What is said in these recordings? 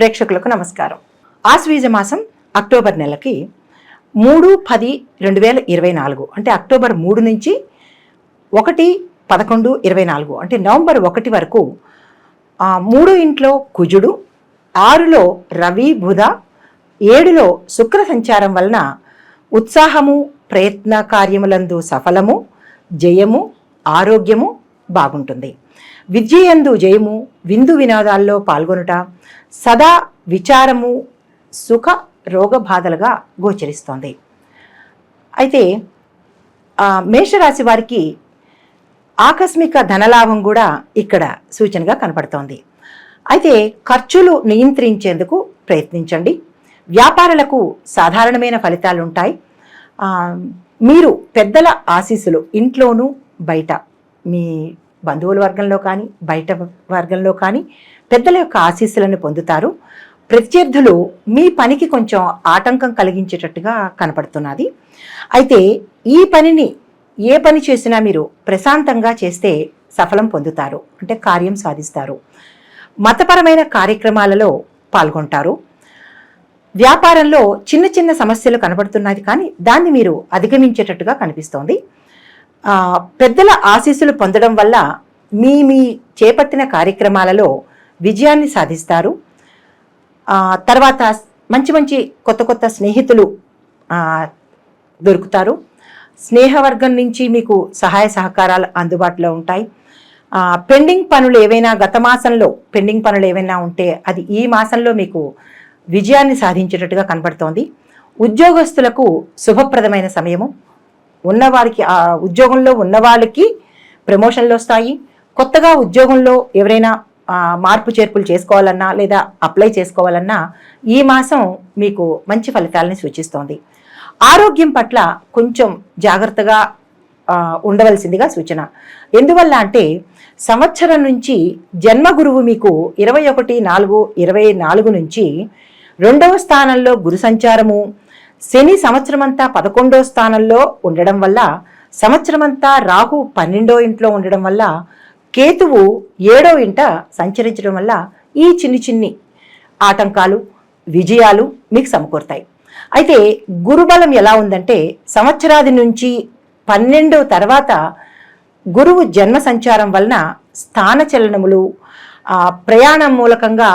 ప్రేక్షకులకు నమస్కారం. ఆశ్వీజ మాసం అక్టోబర్ నెలకి మూడు పది రెండు వేల ఇరవై నాలుగు అంటే అక్టోబర్ మూడు నుంచి ఒకటి పదకొండు ఇరవై నాలుగు అంటే నవంబర్ ఒకటి వరకు మూడు ఇంట్లో కుజుడు ఆరులో రవి బుధ ఏడులో శుక్ర సంచారం వలన ఉత్సాహము ప్రయత్న కార్యములందు సఫలము జయము ఆరోగ్యము బాగుంటుంది. విద్యయందు జయము విందు వినోదాల్లో పాల్గొనుట సదా విచారము సుఖ రోగ బాధలుగా గోచరిస్తోంది. అయితే మేషరాశి వారికి ఆకస్మిక ధనలాభం కూడా ఇక్కడ సూచనగా కనపడుతోంది. అయితే ఖర్చులు నియంత్రించేందుకు ప్రయత్నించండి. వ్యాపారులకు సాధారణమైన ఫలితాలు ఉంటాయి మీరు పెద్దల ఆశీస్సులు ఇంట్లోనూ బయట మీ బంధువుల వర్గంలో కానీ బయట వర్గంలో కానీ పెద్దల యొక్క ఆశీస్సులను పొందుతారు. ప్రత్యర్థులు మీ పనికి కొంచెం ఆటంకం కలిగించేటట్టుగా కనపడుతున్నది. అయితే ఈ పనిని ఏ పని చేసినా మీరు ప్రశాంతంగా చేస్తే సఫలం పొందుతారు అంటే కార్యం సాధిస్తారు. మతపరమైన కార్యక్రమాలలో పాల్గొంటారు. వ్యాపారంలో చిన్న చిన్న సమస్యలు కనబడుతున్నది కానీ దాన్ని మీరు అధిగమించేటట్టుగా కనిపిస్తోంది. పెద్దల ఆశీస్సులు పొందడం వల్ల మీ మీ చేపట్టిన కార్యక్రమాలలో విజయాన్ని సాధిస్తారు. తర్వాత మంచి మంచి కొత్త కొత్త స్నేహితులు దొరుకుతారు. స్నేహవర్గం నుంచి మీకు సహాయ సహకారాలు అందుబాటులో ఉంటాయి. పెండింగ్ పనులు ఏవైనా గత మాసంలో పెండింగ్ పనులు ఏవైనా ఉంటే అది ఈ మాసంలో మీకు విజయాన్ని సాధించేటట్టుగా కనబడుతోంది. ఉద్యోగస్తులకు శుభప్రదమైన సమయము. ఉన్నవారికి ఆ ఉద్యోగంలో ఉన్నవాళ్ళకి ప్రమోషన్లు వస్తాయి. కొత్తగా ఉద్యోగంలో ఎవరైనా మార్పు చేర్పులు చేసుకోవాలన్నా లేదా అప్లై చేసుకోవాలన్నా ఈ మాసం మీకు మంచి ఫలితాలని సూచిస్తోంది. ఆరోగ్యం పట్ల కొంచెం జాగ్రత్తగా ఉండవలసిందిగా సూచన. ఎందువల్ల అంటే సంవత్సరం నుంచి జన్మ గురువు మీకు ఇరవై ఒకటి నాలుగు ఇరవై నాలుగు నుంచి రెండవ స్థానంలో గురు సంచారము శని సంవత్సరమంతా పదకొండో స్థానంలో ఉండడం వల్ల సంవత్సరమంతా రాహు పన్నెండో ఇంట్లో ఉండడం వల్ల కేతువు ఏడో ఇంట సంచరించడం వల్ల ఈ చిన్ని చిన్ని ఆటంకాలు విజయాలు మీకు సమకూరుతాయి. అయితే గురుబలం ఎలా ఉందంటే సంవత్సరాది నుంచి పన్నెండో తర్వాత గురువు జన్మ సంచారం వలన స్థాన చలనములు ప్రయాణం మూలకంగా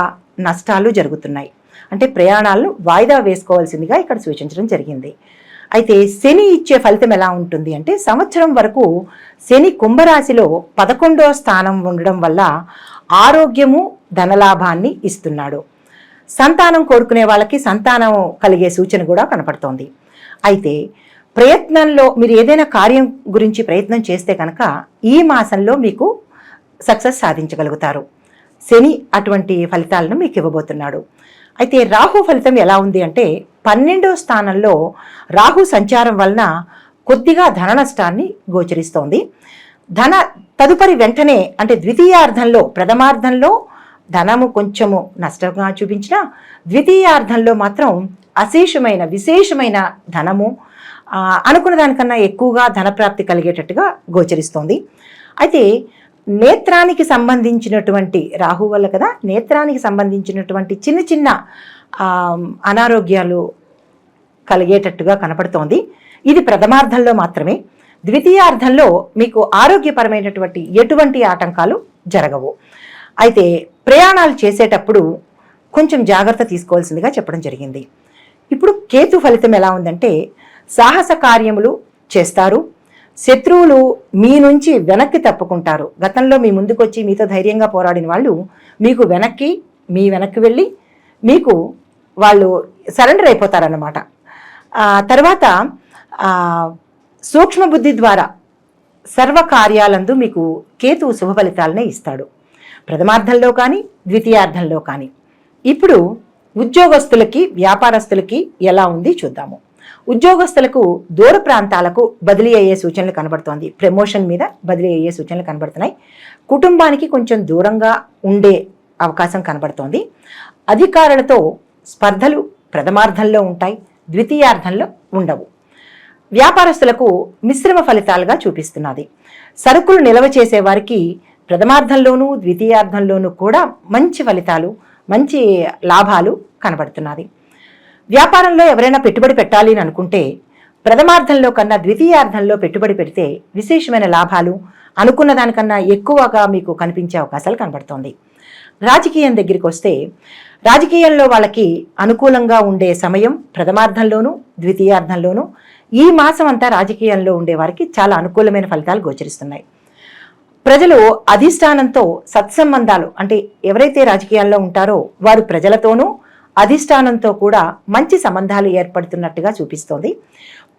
నష్టాలు జరుగుతున్నాయి. అంటే ప్రయాణాలను వాయిదా వేసుకోవాల్సిందిగా ఇక్కడ సూచించడం జరిగింది. అయితే శని ఇచ్చే ఫలితం ఎలా ఉంటుంది అంటే సంవత్సరం వరకు శని కుంభరాశిలో పదకొండో స్థానం ఉండడం వల్ల ఆరోగ్యము ధనలాభాన్ని ఇస్తున్నాడు. సంతానం కోరుకునే వాళ్ళకి సంతానం కలిగే సూచన కూడా కనపడుతోంది. అయితే ప్రయత్నంలో మీరు ఏదైనా కార్యం గురించి ప్రయత్నం చేస్తే కనుక ఈ మాసంలో మీకు సక్సెస్ సాధించగలుగుతారు. శని అటువంటి ఫలితాలను మీకు ఇవ్వబోతున్నాడు. అయితే రాహు ఫలితం ఎలా ఉంది అంటే పన్నెండో స్థానంలో రాహు సంచారం వలన కొద్దిగా ధన నష్టాన్ని గోచరిస్తోంది. ధన తదుపరి వెంటనే అంటే ద్వితీయార్థంలో ప్రథమార్థంలో ధనము కొంచెము నష్టంగా చూపించిన ద్వితీయార్థంలో మాత్రం అశేషమైన విశేషమైన ధనము అనుకున్న దానికన్నా ఎక్కువగా ధనప్రాప్తి కలిగేటట్టుగా గోచరిస్తోంది. అయితే నేత్రానికి సంబంధించినటువంటి రాహు వల్ల కదా నేత్రానికి సంబంధించినటువంటి చిన్న చిన్న అనారోగ్యాలు కలిగేటట్టుగా కనపడుతోంది. ఇది ప్రథమార్థంలో మాత్రమే. ద్వితీయార్థంలో మీకు ఆరోగ్యపరమైనటువంటి ఎటువంటి ఆటంకాలు జరగవు. అయితే ప్రయాణాలు చేసేటప్పుడు కొంచెం జాగ్రత్త తీసుకోవాల్సిందిగా చెప్పడం జరిగింది. ఇప్పుడు కేతు ఫలితం ఎలా ఉందంటే సాహస కార్యములు చేస్తారు. శత్రువులు మీ నుంచి వెనక్కి తప్పుకుంటారు. గతంలో మీ ముందుకొచ్చి మీతో ధైర్యంగా పోరాడిన వాళ్ళు మీకు వెనక్కి మీ వెనక్కి వెళ్ళి మీకు వాళ్ళు సరెండర్ అయిపోతారన్నమాట. తర్వాత సూక్ష్మబుద్ధి ద్వారా సర్వ కార్యాలందు మీకు కేతువు శుభ ఫలితాలనే ఇస్తాడు. ప్రథమార్థంలో కానీ ద్వితీయార్థంలో కానీ. ఇప్పుడు ఉద్యోగస్తులకి వ్యాపారస్తులకి ఎలా ఉంది చూద్దాము. ఉద్యోగస్తులకు దూర ప్రాంతాలకు బదిలీ అయ్యే సూచనలు కనబడుతోంది. ప్రమోషన్ మీద బదిలీ అయ్యే సూచనలు కనబడుతున్నాయి. కుటుంబానికి కొంచెం దూరంగా ఉండే అవకాశం కనబడుతోంది. అధికారులతో స్పర్ధలు ప్రథమార్థంలో ఉంటాయి ద్వితీయార్థంలో ఉండవు. వ్యాపారస్తులకు మిశ్రమ ఫలితాలుగా చూపిస్తున్నది. సరుకులు నిల్వ చేసేవారికి ప్రథమార్థంలోనూ ద్వితీయార్థంలోనూ కూడా మంచి ఫలితాలు మంచి లాభాలు కనబడుతున్నది. వ్యాపారంలో ఎవరైనా పెట్టుబడి పెట్టాలి అని అనుకుంటే ప్రథమార్థంలో కన్నా ద్వితీయార్థంలో పెట్టుబడి పెడితే విశేషమైన లాభాలు అనుకున్న దానికన్నా ఎక్కువగా మీకు కనిపించే అవకాశాలు కనబడుతోంది. రాజకీయం దగ్గరికి వస్తే రాజకీయంలో వాళ్ళకి అనుకూలంగా ఉండే సమయం ప్రథమార్థంలోనూ ద్వితీయార్థంలోనూ ఈ మాసం అంతా రాజకీయాల్లో ఉండే వారికి చాలా అనుకూలమైన ఫలితాలు గోచరిస్తున్నాయి. ప్రజలు అధిష్టానంతో సత్సంబంధాలు అంటే ఎవరైతే రాజకీయాల్లో ఉంటారో వారు ప్రజలతోనూ అధిష్టానంతో కూడా మంచి సంబంధాలు ఏర్పడుతున్నట్టుగా చూపిస్తోంది.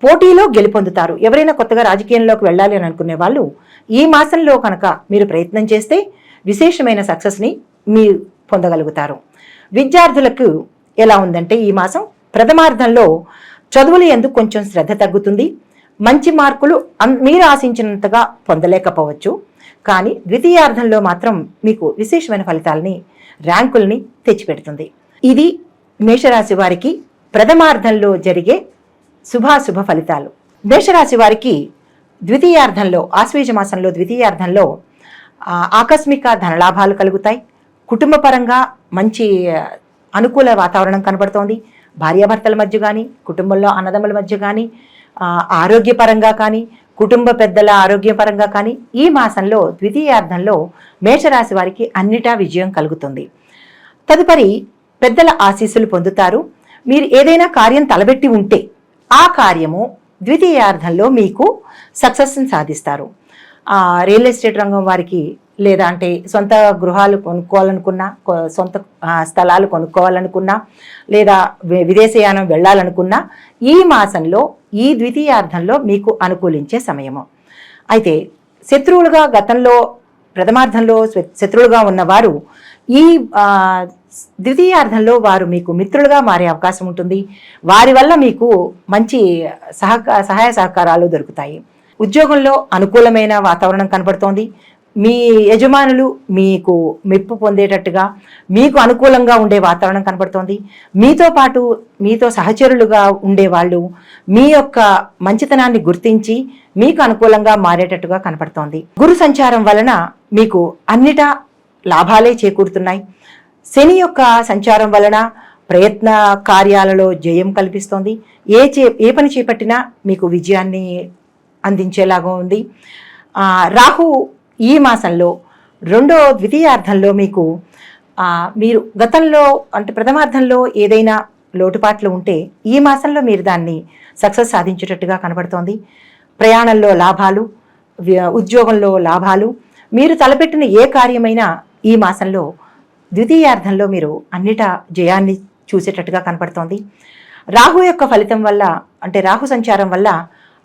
పోటీలో గెలుపొందుతారు. ఎవరైనా కొత్తగా రాజకీయంలోకి వెళ్ళాలి అని అనుకునే వాళ్ళు ఈ మాసంలో కనుక మీరు ప్రయత్నం చేస్తే విశేషమైన సక్సెస్ని మీరు పొందగలుగుతారు. విద్యార్థులకు ఎలా ఉందంటే ఈ మాసం ప్రథమార్థంలో చదువులు ఎందుకు కొంచెం శ్రద్ధ తగ్గుతుంది. మంచి మార్కులు మీరు ఆశించినంతగా పొందలేకపోవచ్చు. కానీ ద్వితీయార్థంలో మాత్రం మీకు విశేషమైన ఫలితాలని ర్యాంకుల్ని తెచ్చిపెడుతుంది. ఇది మేషరాశి వారికి ప్రథమార్థంలో జరిగే శుభాశుభ ఫలితాలు. మేషరాశి వారికి ద్వితీయార్థంలో ఆశ్వేజ మాసంలో ద్వితీయార్థంలో ఆకస్మిక ధనలాభాలు కలుగుతాయి. కుటుంబపరంగా మంచి అనుకూల వాతావరణం కనబడుతోంది. భార్యాభర్తల మధ్య కానీ కుటుంబంలో అన్నదమ్ముల మధ్య కానీ ఆరోగ్యపరంగా కానీ కుటుంబ పెద్దల ఆరోగ్యపరంగా కానీ ఈ మాసంలో ద్వితీయార్థంలో మేషరాశి వారికి అన్నిటా విజయం కలుగుతుంది. తదుపరి పెద్దల ఆశీస్సులు పొందుతారు. మీరు ఏదైనా కార్యం తలబెట్టి ఉంటే ఆ కార్యము ద్వితీయార్థంలో మీకు సక్సెస్ని సాధిస్తారు. రియల్ ఎస్టేట్ రంగం వారికి లేదా అంటే సొంత గృహాలు కొనుక్కోవాలనుకున్నా సొంత స్థలాలు కొనుక్కోవాలనుకున్నా లేదా విదేశయానం వెళ్ళాలనుకున్నా ఈ మాసంలో ఈ ద్వితీయార్థంలో మీకు అనుకూలించే సమయము. అయితే శత్రువులుగా గతంలో ప్రథమార్థంలో శ- శత్రువులుగా ఉన్నవారు ఈ ద్వితీయార్థంలో వారు మీకు మిత్రులుగా మారే అవకాశం ఉంటుంది. వారి వల్ల మీకు మంచి సహక సహాయ సహకారాలు దొరుకుతాయి. ఉద్యోగంలో అనుకూలమైన వాతావరణం కనబడుతోంది. మీ యజమానులు మీకు మెప్పు పొందేటట్టుగా మీకు అనుకూలంగా ఉండే వాతావరణం కనబడుతోంది. మీతో పాటు మీతో సహచరులుగా ఉండేవాళ్ళు మీ యొక్క మంచితనాన్ని గుర్తించి మీకు అనుకూలంగా మారేటట్టుగా కనపడుతోంది గురు సంచారం వలన మీకు అన్నిటా లాభాలే చేకూరుతున్నాయి. శని యొక్క సంచారం వలన ప్రయత్న కార్యాలలో జయం కల్పిస్తోంది. ఏ చే ఏ పని చేపట్టినా మీకు విజయాన్ని అందించేలాగా ఉంది. రాహు ఈ మాసంలో రెండో ద్వితీయార్థంలో మీకు మీరు గతంలో అంటే ప్రథమార్థంలో ఏదైనా లోటుపాట్లు ఉంటే ఈ మాసంలో మీరు దాన్ని సక్సెస్ సాధించేటట్టుగా కనబడుతోంది. ప్రయాణంలో లాభాలు ఉద్యోగంలో లాభాలు మీరు తలపెట్టిన ఏ కార్యమైనా ఈ మాసంలో ద్వితీయార్థంలో మీరు అన్నిటా జయాన్ని చూసేటట్టుగా కనపడుతోంది. రాహు యొక్క ఫలితం వల్ల అంటే రాహు సంచారం వల్ల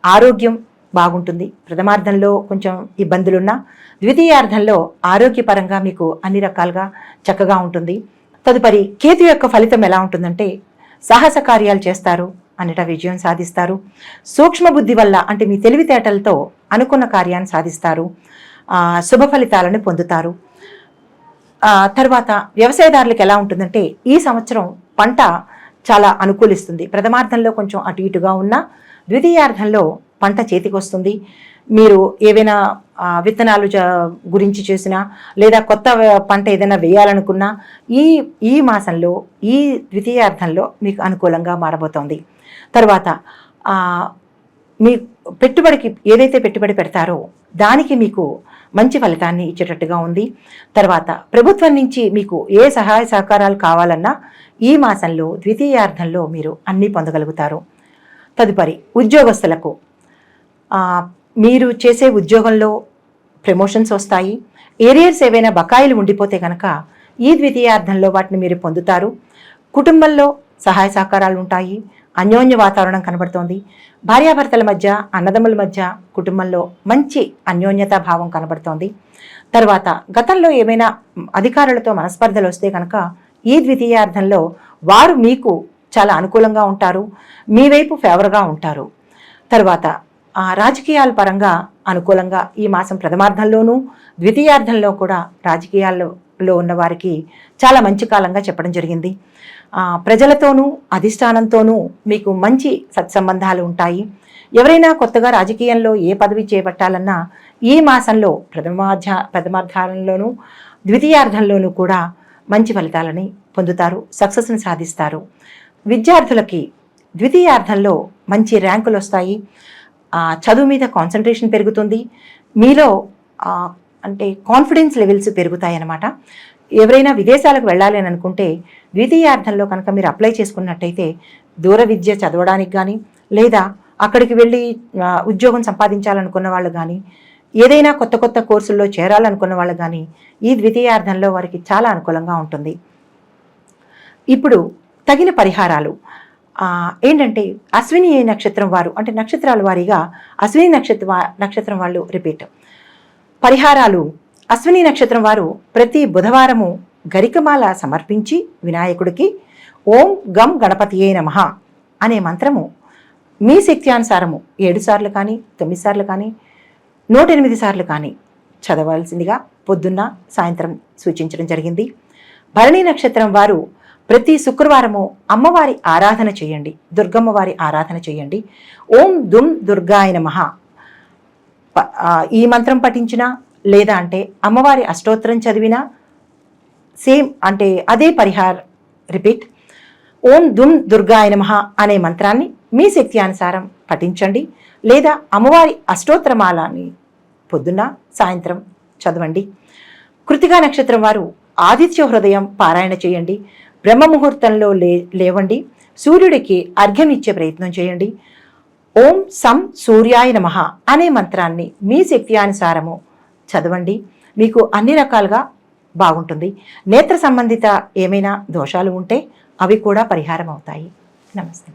ఆరోగ్యం బాగుంటుంది. ప్రథమార్థంలో కొంచెం ఇబ్బందులున్నా ద్వితీయార్థంలో ఆరోగ్యపరంగా మీకు అన్ని రకాలుగా చక్కగా ఉంటుంది. తదుపరి కేతు యొక్క ఫలితం ఎలా ఉంటుందంటే సాహస కార్యాలు చేస్తారు అన్నిట విజయం సాధిస్తారు. సూక్ష్మ బుద్ధి వల్ల అంటే మీ తెలివితేటలతో అనుకున్న కార్యాన్ని సాధిస్తారు. శుభ ఫలితాలను పొందుతారు. తర్వాత వ్యవసాయదారులకు ఎలా ఉంటుందంటే ఈ సంవత్సరం పంట చాలా అనుకూలిస్తుంది. ప్రథమార్థంలో కొంచెం అటు ఇటుగా ఉన్న ద్వితీయార్థంలో పంట చేతికి వస్తుంది మీరు ఏవైనా విత్తనాలు జ గురించి చేసినా లేదా కొత్త పంట ఏదైనా వేయాలనుకున్నా ఈ ఈ మాసంలో ఈ ద్వితీయార్థంలో మీకు అనుకూలంగా మారబోతోంది. తర్వాత మీ పెట్టుబడికి ఏదైతే పెట్టుబడి పెడతారో దానికి మీకు మంచి ఫలితాన్ని ఇచ్చేటట్టుగా ఉంది. తర్వాత ప్రభుత్వం నుంచి మీకు ఏ సహాయ సహకారాలు కావాలన్నా ఈ మాసంలో ద్వితీయార్థంలో మీరు అన్నీ పొందగలుగుతారు. తదుపరి ఉద్యోగస్తులకు మీరు చేసే ఉద్యోగంలో ప్రమోషన్స్ వస్తాయి. ఏరియర్స్ ఏవైనా బకాయిలు ఉండిపోతే కనుక ఈ ద్వితీయార్థంలో వాటిని మీరు పొందుతారు. కుటుంబంలో సహాయ సహకారాలు ఉంటాయి. అన్యోన్య వాతావరణం కనబడుతోంది. భార్యాభర్తల మధ్య అన్నదమ్ముల మధ్య కుటుంబంలో మంచి అన్యోన్యతా భావం కనబడుతోంది. తర్వాత గతంలో ఏమైనా అధికారులతో మనస్పర్ధలు వస్తే కనుక ఈ ద్వితీయార్థంలో వారు మీకు చాలా అనుకూలంగా ఉంటారు మీ వైపు ఫేవర్గా ఉంటారు. తర్వాత ఆ రాజకీయాల పరంగా అనుకూలంగా ఈ మాసం ప్రథమార్థంలోనూ ద్వితీయార్థంలో కూడా రాజకీయాల్లో ఉన్న వారికి చాలా మంచి కాలంగా చెప్పడం జరిగింది. ప్రజలతోనూ అధిష్టానంతోనూ మీకు మంచి సత్సంబంధాలు ఉంటాయి. ఎవరైనా కొత్తగా రాజకీయంలో ఏ పదవి చేపట్టాలన్నా ఈ మాసంలో ప్రథమాధ్యా ప్రథమార్థాలలోనూ ద్వితీయార్థంలోనూ కూడా మంచి ఫలితాలని పొందుతారు సక్సెస్ని సాధిస్తారు. విద్యార్థులకి ద్వితీయార్థంలో మంచి ర్యాంకులు వస్తాయి. చదువు మీద కాన్సన్ట్రేషన్ పెరుగుతుంది. మీలో అంటే కాన్ఫిడెన్స్ లెవెల్స్ పెరుగుతాయి అన్నమాట ఎవరైనా విదేశాలకు వెళ్ళాలి అని అనుకుంటే ద్వితీయార్థంలో కనుక మీరు అప్లై చేసుకున్నట్టయితే దూర విద్య చదవడానికి కానీ లేదా అక్కడికి వెళ్ళి ఉద్యోగం సంపాదించాలనుకున్న వాళ్ళు కానీ ఏదైనా కొత్త కొత్త కోర్సుల్లో చేరాలనుకున్న వాళ్ళు కానీ ఈ ద్వితీయార్థంలో వారికి చాలా అనుకూలంగా ఉంటుంది. ఇప్పుడు తగిన పరిహారాలు. ఏంటంటే అశ్విని నక్షత్రం వారు అంటే నక్షత్రాల వారీగా అశ్విని నక్షత్ర నక్షత్రం వాళ్ళు రిపీట్. పరిహారాలు అశ్విని నక్షత్రం వారు ప్రతి బుధవారము గరికమాల సమర్పించి వినాయకుడికి ఓం గం గణపతియే మహా అనే మంత్రము మీ శక్త్యానుసారము ఏడు సార్లు కానీ తొమ్మిది సార్లు కానీ నూట ఎనిమిది సార్లు కానీ చదవాల్సిందిగా పొద్దున్న సాయంత్రం సూచించడం జరిగింది. భరణి నక్షత్రం వారు ప్రతి శుక్రవారము అమ్మవారి ఆరాధన చేయండి దుర్గమ్మవారి ఆరాధన చేయండి. ఓం దుమ్ దుర్గాయ మహా ఈ మంత్రం పఠించినా లేదా అంటే అమ్మవారి అష్టోత్తరం చదివినా సేమ్ అంటే అదే పరిహార్ రిపీట్ ఓం దుమ్ దుర్గాయ నమ అనే మంత్రాన్ని మీ శక్తి అనుసారం పఠించండి లేదా అమ్మవారి అష్టోత్తరమాలని పొద్దున్న సాయంత్రం చదవండి. కృతికా నక్షత్రం వారు ఆదిత్య హృదయం పారాయణ చేయండి. బ్రహ్మ ముహూర్తంలో లే లేవండి. సూర్యుడికి అర్ఘ్యం ఇచ్చే ప్రయత్నం చేయండి. ఓం సం సూర్యాయ నమ అనే మంత్రాన్ని మీ శక్తి అనుసారము చదవండి. మీకు అన్ని రకాలుగా బాగుంటుంది. నేత్ర సంబంధిత ఏమైనా దోషాలు ఉంటే అవి కూడా పరిహారం అవుతాయి నమస్తే.